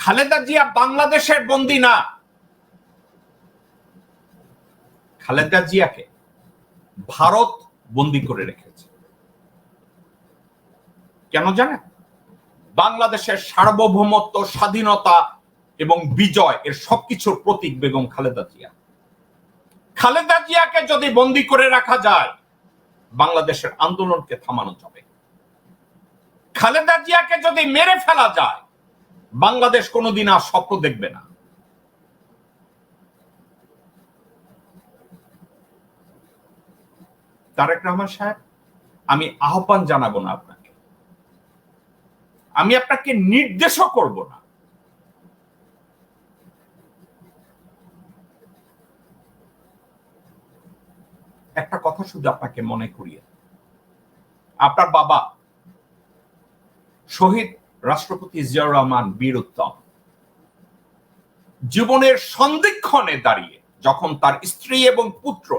খালেদা জিয়া বাংলাদেশের বন্দি না। খালেদা জিয়াকে ভারত বন্দি করে রেখেছে। কেন জানেন? বাংলাদেশের সার্বভৌমত্ব, স্বাধীনতা এবং বিজয় এর সবকিছুর প্রতীক বেগম খালেদা জিয়া। খালেদা জিয়াকে যদি বন্দি করে রাখা যায়, বাংলাদেশের আন্দোলনকে থামানো যাবে। খালেদা জিয়াকে যদি মেরে ফেলা যায় বাংলাদেশ কোনোদিন আর স্বপ্ন দেখবে না। তারেক রহমান সাহেব, আমি আহ্বান জানাব না আপনাকে। আমি আপনাকে নির্দেশও করব না। একটা কথা শুধু আপনাকে মনে করিয়ে, আপনার বাবা শহীদ রাষ্ট্রপতি জিয়াউর রহমান বীর উত্তম জীবনের সন্দিক্ষণে দাঁড়িয়ে যখন তার স্ত্রী এবং পুত্র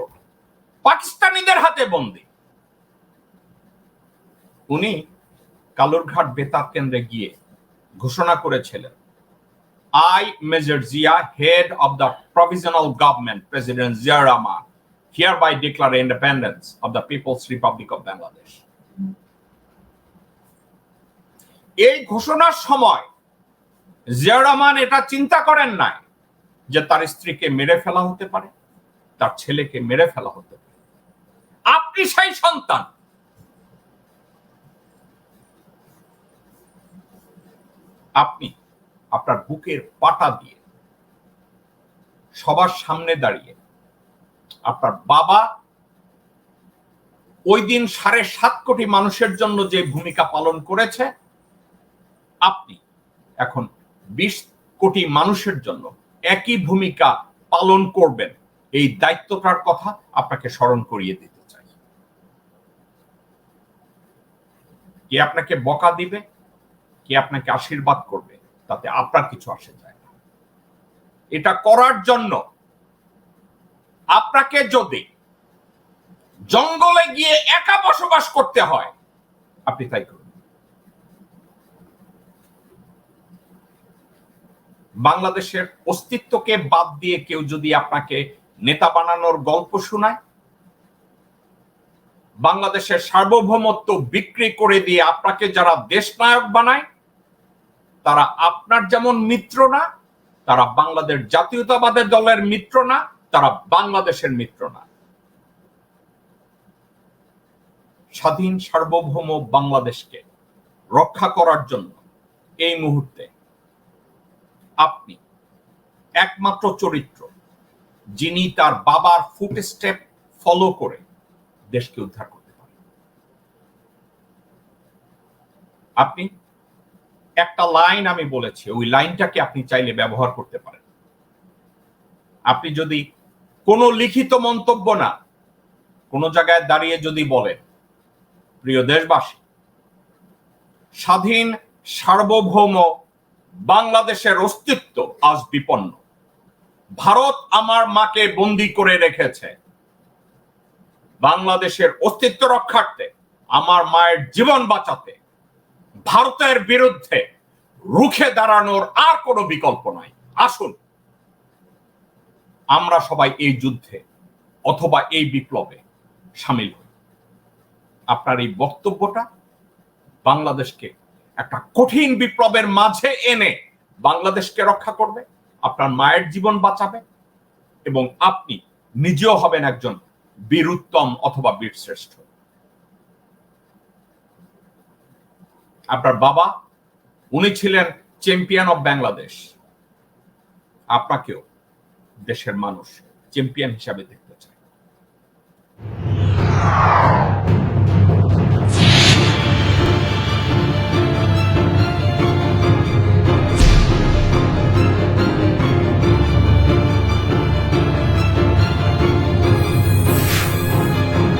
পাকিস্তানিদের হাতে বন্দী, উনি কালুরঘাট বেতার কেন্দ্রে গিয়ে ঘোষণা করেছিলেন I major Zia head of the provisional government president Zia Rahman hereby declare independence of the People's Republic of Bangladesh. এই ঘোষণার সময় জিয়া রহমান এটা চিন্তা করেন নাই যে তার স্ত্রীকে মেরে ফেলা হতে পারে, তার ছেলেকে মেরে ফেলা হতে পারে। আপনি সেই সন্তান। আপনি আপনার বুকের পাটা দিয়ে সবার সামনে দাঁড়িয়ে আপনার বাবা ওই দিন সাড়ে সাত কোটি মানুষের জন্য যে ভূমিকা পালন করেছে আপনি এখন বিশ কোটি মানুষের জন্য একই ভূমিকা পালন করবেন, এই দায়িত্বটার কথা আপনাকে স্মরণ করিয়ে দিতে চাই। কে আপনাকে বকা দিবে, কে আপনাকে আশীর্বাদ করবে, তাতে আপনার কিছু আসে যায় না। এটা করার জন্য আপনাকে যদি জঙ্গলে গিয়ে একা বসবাস করতে হয়, আপনি তাই করুন। বাংলাদেশের অস্তিত্বকে বাদ দিয়ে কেউ যদি আপনাকে নেতা বানানোর গল্প শোনায়, বাংলাদেশের সার্বভৌমত্ব বিক্রি করে দিয়ে আপনাকে যারা দেশনায়ক বানায়, তারা আপনার যেমন মিত্র না, তারা বাংলাদেশ জাতীয়তাবাদের দলের মিত্র না, তারা বাংলাদেশের মিত্র না। স্বাধীন সার্বভৌম বাংলাদেশকে রক্ষা করার জন্য এই মুহূর্তে আপনি, একমাত্র চরিত্র যিনি তার বাবার ফুট স্টেপ ফলো করে দেশকে উদ্ধার করতে পারেন। আপনি, একটা লাইন আমি বলেছি, ওই লাইনটাকে আপনি চাইলে ব্যবহার করতে পারেন। আপনি যদি কোনো লিখিত মন্তব্য না, কোনো জায়গায় দাঁড়িয়ে যদি বলেন, প্রিয় দেশবাসী, স্বাধীন সার্বভৌম বাংলাদেশের অস্তিত্ব আজ বিপন্ন। ভারত আমার মাকে বন্দি করে রেখেছে। বাংলাদেশের অস্তিত্ব রক্ষার্থে, আমার মায়ের জীবন বাঁচাতে, ভারতের বিরুদ্ধে রুখে দাঁড়ানোর আর কোনো বিকল্প নাই। আসুন, আমরা সবাই এই যুদ্ধে অথবা এই বিপ্লবে সামিল হই। আপনার এই বক্তব্যটা বাংলাদেশকে একটা কঠিন বিপ্লবের মাঝে এনে বাংলাদেশকে রক্ষা করবে, আপনার মায়ের জীবন বাঁচাবে এবং আপনি নিজেও হবেন একজন বীরুত্তম অথবা বীরশ্রেষ্ঠ। আপনার বাবা, উনি ছিলেন চ্যাম্পিয়ন অফ বাংলাদেশ। আপনাকেও দেশের মানুষ চ্যাম্পিয়ন হিসাবে দেখতে চায়।